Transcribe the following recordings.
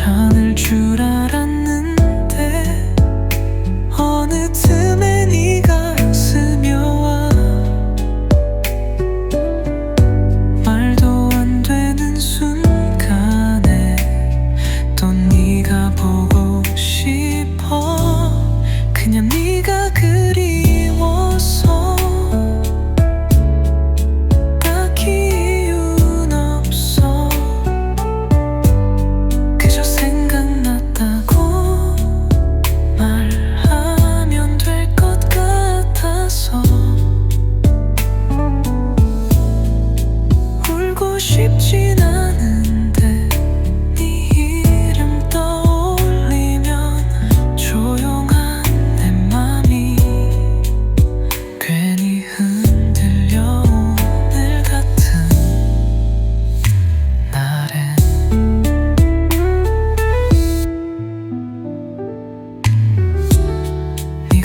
괜찮은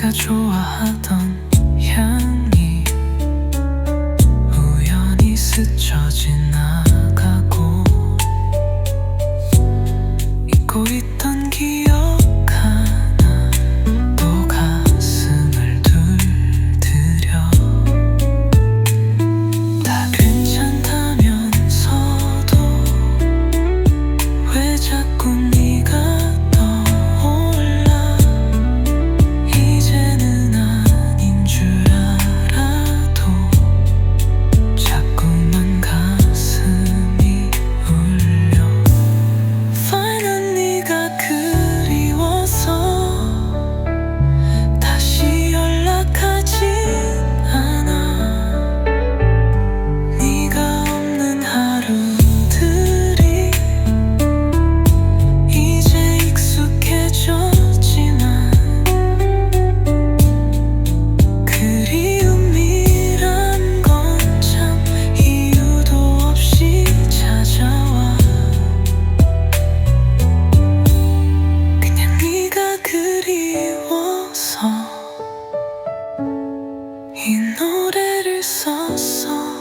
내가 좋아하던 향이 우연히 스쳐 지나가고 잊고 있던 送。